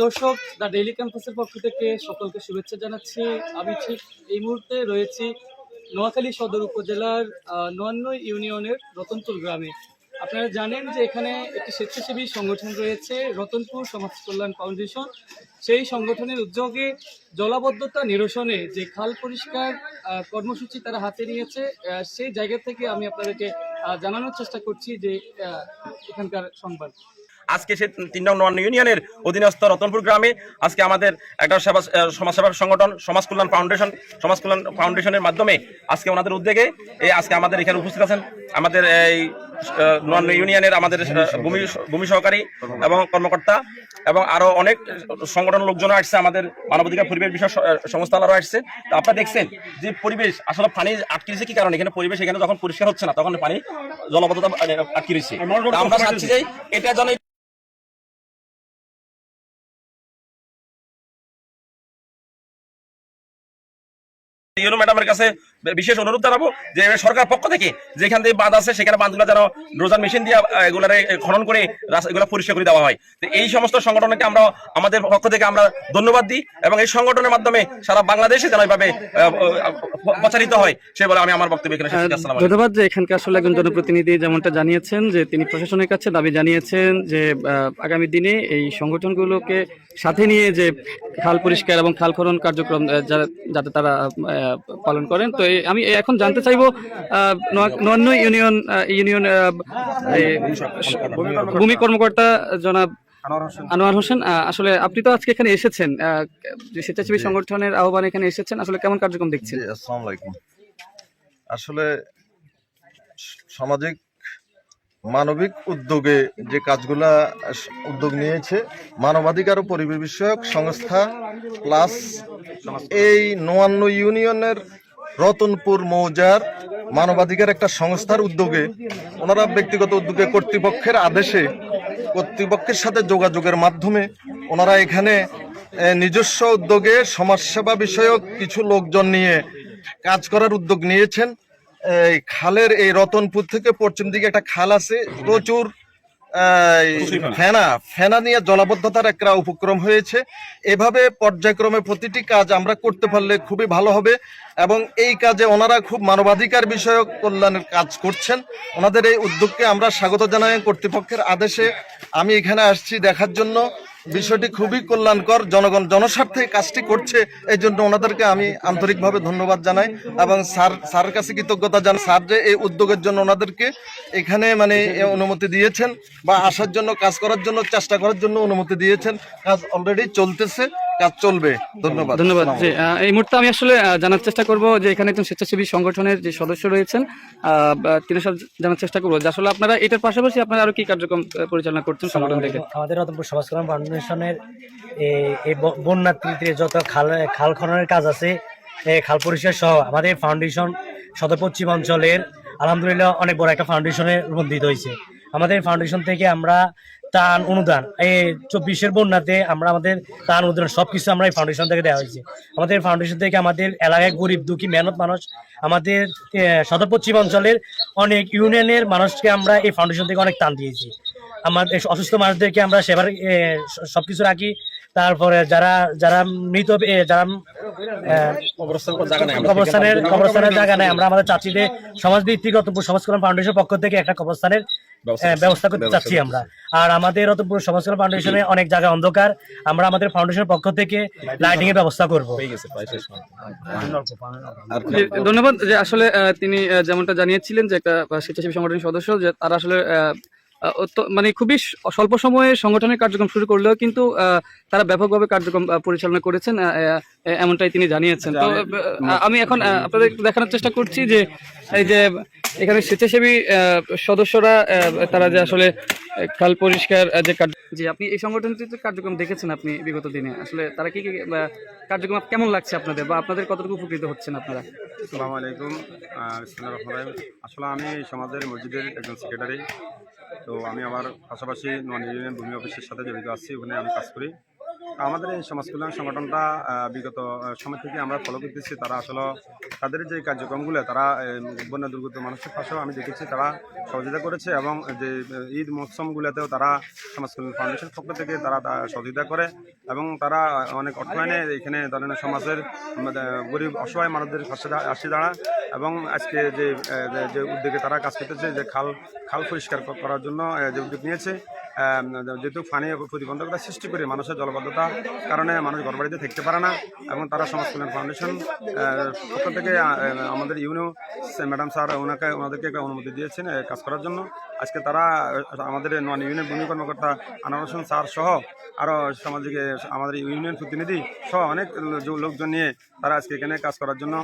দর্শক, the daily ক্যাম্পাসের পক্ষ থেকে সকলকে শুভেচ্ছা জানাচ্ছি। আমি ঠিক এই মুহূর্তে রয়েছি নোয়াখালী সদর উপজেলার নোয়ান্ন ইউনিয়নের রতনপুর গ্রামে। আপনারা জানেন যে এখানে একটি স্বেচ্ছাসেবী সংগঠন রয়েছে, রতনপুর সমাজ কল্যাণ ফাউন্ডেশন। সেই সংগঠনের উদ্যোগে জলাবদ্ধতা নিরসনে যে খাল পরিষ্কার কর্মসূচি তারা হাতে নিয়েছে সেই জায়গা থেকে আমি আপনাদেরকে জানানোর চেষ্টা করছি যে এখানকার সংবাদ। আজকে সে তিন নং নন ইউনিয়নের অধীনস্থ রতনপুর গ্রামে আজকে আমাদের একটা সেবা সমাজসেবা সংগঠন সমাজ কল্যাণ ফাউন্ডেশন সমাজ কল্যাণ ফাউন্ডেশনের মাধ্যমে আজকে ওনাদের উদ্যোগে এই আজকে আমাদের এখানে উপস্থিত আছেন। আমাদের এই নন ইউনিয়নের আমাদের ভূমি ভূমি সহকারী এবং কর্মকর্তা এবং আরও অনেক সংগঠন লোকজন আসছে। আমাদের মানবাধিকার পরিবেশ বিষয় স- আহ, সংস্থালারও আসছে। তো আপনারা দেখছেন যে পরিবেশ আসলে পানি আটকেছে কি কারণে? এখানে পরিবেশ এখানে যখন পরিষ্কার হচ্ছে না তখন পানি জলবদ্ধতা আহ, আটকে রয়েছে। আমরা চাচ্ছি যে এটা যেন ইউনো ম্যাডামের কাছে বিশেষ অনুরোধ জানাব যে সরকার পক্ষ থেকে যেখান থেকে বাঁধ আছে, সেখানে বাঁধগুলো যেন রোজার মেশিন দিয়ে এগুলারে খনন করে এগুলো পরিষ্কার করে দেওয়া হয় এই সমস্ত সংগঠনকে আমরা, আমাদের পক্ষ থেকে আমরা ধন্যবাদ দিই এবং এই সংগঠনের মাধ্যমে সারা বাংলাদেশে যেন এইভাবে প্রচারিত হয়, সে বলে আমি আমার বক্তব্য এখানে। ধন্যবাদ যে এখানকার আসলে একজন জনপ্রতিনিধি যেমনটা জানিয়েছেন, যে তিনি প্রশাসনের কাছে দাবি জানিয়েছেন যে আগামী দিনে এই সংগঠনগুলোকে সাথে নিয়ে যে খাল পরিষ্কার এবং খাল খনন কার্যক্রম যাতে তারা পালন করেন, তো আমি এখন জানতে চাইব নন্য ইউনিয়ন ইউনিয়ন ভূমি কর্মকর্তা জনাব আনোয়ার হোসেন আসলে আপনি তো আজকে এখানে এসেছেন স্বেচ্ছাসেবী সংগঠনের আহ্বানে এখানে এসেছেন আসলে কেমন কার্যক্রম দেখছেন? আসসালামু আলাইকুম। আসলে সামাজিক মানবিক উদ্যোগে যে কাজগুলা উদ্যোগ নিয়েছে মানবাধিকার ও পরিবেশ বিষয়ক সংস্থা প্লাস এই নোয়ান্ন ইউনিয়নের রতনপুর মৌজার মানবাধিকার একটা সংস্থার উদ্যোগে, ওনারা ব্যক্তিগত উদ্যোগে কর্তৃপক্ষের আদেশে কর্তৃপক্ষের সাথে যোগাযোগের মাধ্যমে ওনারা এখানে নিজস্ব উদ্যোগে সমাজসেবা বিষয়ক কিছু লোকজন নিয়ে কাজ করার উদ্যোগ নিয়েছেন। এই খালের এই রতনপুর থেকে পশ্চিম দিকে একটা খাল আছে, প্রচুর ফেনা ফেনা নিয়ে জলাবদ্ধতার একটা উপক্রম হয়েছে। এভাবে পর্যায়ক্রমে প্রতিটি কাজ আমরা করতে পারলে খুবই ভালো হবে এবং এই কাজে ওনারা খুব মানবাধিকার বিষয়ক কল্যাণের কাজ করছেন। ওনাদের এই উদ্যোগকে আমরা স্বাগত জানাই কর্তৃপক্ষের আদেশে। আমি এখানে আসছি দেখার জন্য। বিষয়টি খুবই কল্যাণকর, জনগণ জনস্বার্থে কাজটি করছে এই জন্য ওনাদেরকে আমি আন্তরিকভাবে ধন্যবাদ জানাই এবং স্যার, স্যারের কাছে কৃতজ্ঞতা জান স্যার যে এই উদ্যোগের জন্য ওনাদেরকে এখানে মানে অনুমতি দিয়েছেন বা আসার জন্য, কাজ করার জন্য, চেষ্টা করার জন্য অনুমতি দিয়েছেন, কাজ অলরেডি চলতেছে। কাজ চলবে। ধন্যবাদ। ধন্যবাদ। জি এই মুহূর্তে আমি আসলে জানার চেষ্টা করব যে এখানে একজন স্বেচ্ছাসেবী সংগঠনের যে সদস্য রয়েছেন আহ, তিনি সব জানার চেষ্টা করব যে আসলে আপনারা এটার পাশাপাশি আপনারা আরও কি কার্যক্রম পরিচালনা করছেন সংগঠন থেকে? আমাদের রতনপুর সমাজ কল্যাণ ফাউন্ডেশনের এই- এই ব- বন্যাত্রীতে যত খাল খাল খননের কাজ আছে এই খাল পরিষ্কার সহ আমাদের ফাউন্ডেশন সদর পশ্চিম অঞ্চলের আলহামদুলিল্লাহ অনেক বড় একটা ফাউন্ডেশনে রূপান্তরিত হয়েছে। আমাদের ফাউন্ডেশন থেকে আমরা ত্রাণ অনুদান, এই চব্বিশের বন্যাতে আমরা আমাদের ত্রাণ অনুদান সব কিছু আমরা এই ফাউন্ডেশন থেকে দেওয়া হয়েছে। আমাদের ফাউন্ডেশন থেকে আমাদের এলাকায় গরিব, দুঃখী, মেহনত মানুষ, আমাদের সদর পশ্চিমাঞ্চলের অনেক ইউনিয়নের মানুষকে আমরা এই ফাউন্ডেশন থেকে অনেক ত্রাণ দিয়েছি। আমাদের অসুস্থ মানুষদেরকে আমরা সেবার সবকিছু রাখি। তারপরে যারা যারা মৃত যারা কবরস্থানের কবরস্থানের জায়গা নেই। আমরা আমাদের চাচ্ছিদের সমাজ ভিত্তিক রতনপুর সমাজ কল্যাণ ফাউন্ডেশন পক্ষ থেকে একটা কবরস্থানের ব্যবস্থা করতে চাচ্ছি আমরা। আর আমাদের রতনপুর সমাজ কল্যাণ ফাউন্ডেশনে অনেক জায়গা অন্ধকার। আমরা আমাদের ফাউন্ডেশনের পক্ষ থেকে লাইটিং এর ব্যবস্থা করব। ধন্যবাদ। যে আসলে তিনি যেমনটা জানিয়েছিলেন যে একটা স্বেচ্ছাসেবী সংগঠনের সদস্য যে তারা আসলে মানে খুবই স্বল্প সময়ে সংগঠনের কার্যক্রম শুরু করলেও কিন্তু আহ, তারা ব্যাপকভাবে কার্যক্রম পরিচালনা করেছেন এমনটাই তিনি জানিয়েছেন। তো আমি এখন আপনাদের দেখানোর চেষ্টা করছি যে এই যে এখানে স্বেচ্ছাসেবী আহ, সদস্যরা তারা যে আসলে খাল পরিষ্কার যে কার্য জি আপনি এই সংগঠনটির কার্যক্রম দেখেছেন আপনি বিগত দিনে। আসলে তারা কি কি কার্যক্রম কেমন লাগছে আপনাদের বা আপনাদের কতটুকু উপকৃত হচ্ছেন আপনারা? আসসালামু আলাইকুম। আসলে আমি সমাজের মসজিদের একজন সেক্রেটারি তো আমি আমার পাশাপাশি নন ইউনিয়ন ভূমি অফিসের সাথে জড়িত আছি ওখানে আমি কাজ করি। আমাদের এই সমাজ কল্যাণ সংগঠনটা বিগত সময় থেকে আমরা ফলো করতেছি। তারা আসলে, তাদের যে কার্যক্রমগুলো, তারা বন্যা দুর্গত মানুষের পাশেও আমি দেখেছি, তারা সহযোগিতা করেছে এবং যে ঈদ মৌসুমগুলোতেও তারা সমাজ কল্যাণ ফাউন্ডেশন পক্ষ থেকে তারা সহযোগিতা করে এবং তারা অনেক অর্থায়নে এখানে ধরেন সমাজের গরিব, অসহায় মানুষদের পাশে আসে দাঁড়া এবং আজকে যে যে- উদ্যোগে তারা কাজ করতেছে, যে খাল খাল পরিষ্কার করার জন্য যে উদ্যোগ নিয়েছে যেহেতু ফানি প্রতিবন্ধকতা সৃষ্টি করে মানুষের জলবদ্ধতা কারণে মানুষ ঘরবাড়িতে থাকতে পারে না এবং তারা সমাজ কল্যাণ ফাউন্ডেশন পক্ষ থেকে আমাদের ইউনিও ম্যাডাম স্যার ওনাকে, ওনাদেরকে একটা অনুমতি দিয়েছেন কাজ করার জন্য। আজকে তারা আমাদের নন ইউনিয়ন ভূমি কর্মকর্তা আনোয়ার হোসেন স্যার সহ আরও সামাজিক আমাদের ইউনিয়ন প্রতিনিধি সহ অনেক লোকজন নিয়ে তারা আজকে এখানে কাজ করার জন্য